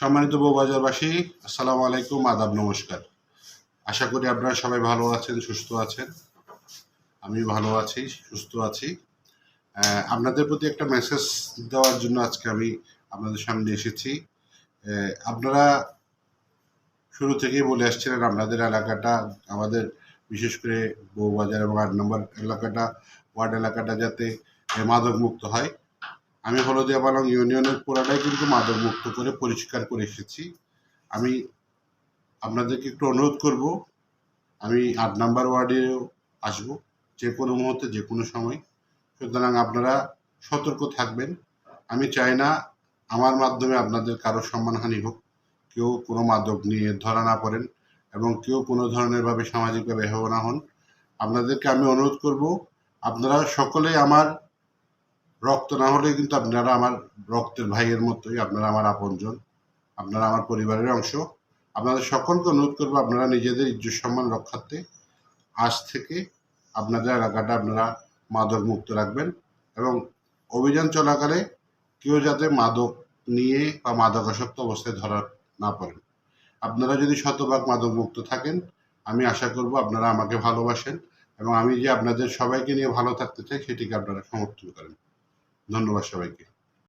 সম্মানিত বউবাজারবাসী আসসালামু আলাইকুম আদাব নমস্কার। আশা করি আপনারা সবাই ভালো আছেন সুস্থ আছেন। আমি ভালো আছি সুস্থ আছি। আপনাদের প্রতি একটা মেসেজ দেওয়ার জন্য আজকে আমি আপনাদের সামনে এসেছি। আপনারা শুরু থেকেই বলে আসছিলেন আপনাদের এলাকাটা আমাদের বিশেষ করে বউবাজার এবং আট নম্বর এলাকাটা ওয়ার্ড এলাকাটা যাতে আহ, মাদকমুক্ত হয়। আমি হলদিয়া পালং ইউনিয়নের পুরাটাই কিন্তু মাদক মুক্ত করে পরিষ্কার করে এসেছি। আমি আপনাদেরকে একটু অনুরোধ করব, আমি আট নাম্বার ওয়ার্ডেও আসব, যে কোনো মুহূর্তে, যে কোনো সময়। সুতরাং আপনারা সতর্ক থাকবেন। আমি চাই না আমার মাধ্যমে আপনাদের কারও সম্মানহানি হোক। কেউ কোনো মাদক নিয়ে ধরা না পড়েন এবং কেউ কোনো ধরনেরভাবে সামাজিকভাবে হেয় না হন। আপনাদেরকে আমি অনুরোধ করব, আপনারা সকলেই আমার রক্ত না হলে কিন্তু আপনারা আমার রক্তের ভাইয়ের মতোই, আপনারা আমার আপনজন, আপনারা আমার পরিবারের অংশ। আপনাদের সকলকে অনুরোধ করব, আপনারা নিজেদের ইজ্জত সম্মান রক্ষার্থে আজ থেকে আপনাদের এলাকাটা আপনারা মাদক মুক্ত রাখবেন এবং অভিযান চলাকালে কেউ যাতে মাদক নিয়ে বা মাদকাসক্ত অবস্থায় ধরা না পড়েন আপনারা যদি শতভাগ মাদক মুক্ত থাকেন, আমি আশা করব আপনারা আমাকে ভালোবাসেন এবং আমি যে আপনাদের সবাইকে নিয়ে ভালো থাকতে চাই, সেটিকে আপনারা সমর্থন করেন। ধন্যবাদ সবাইকে।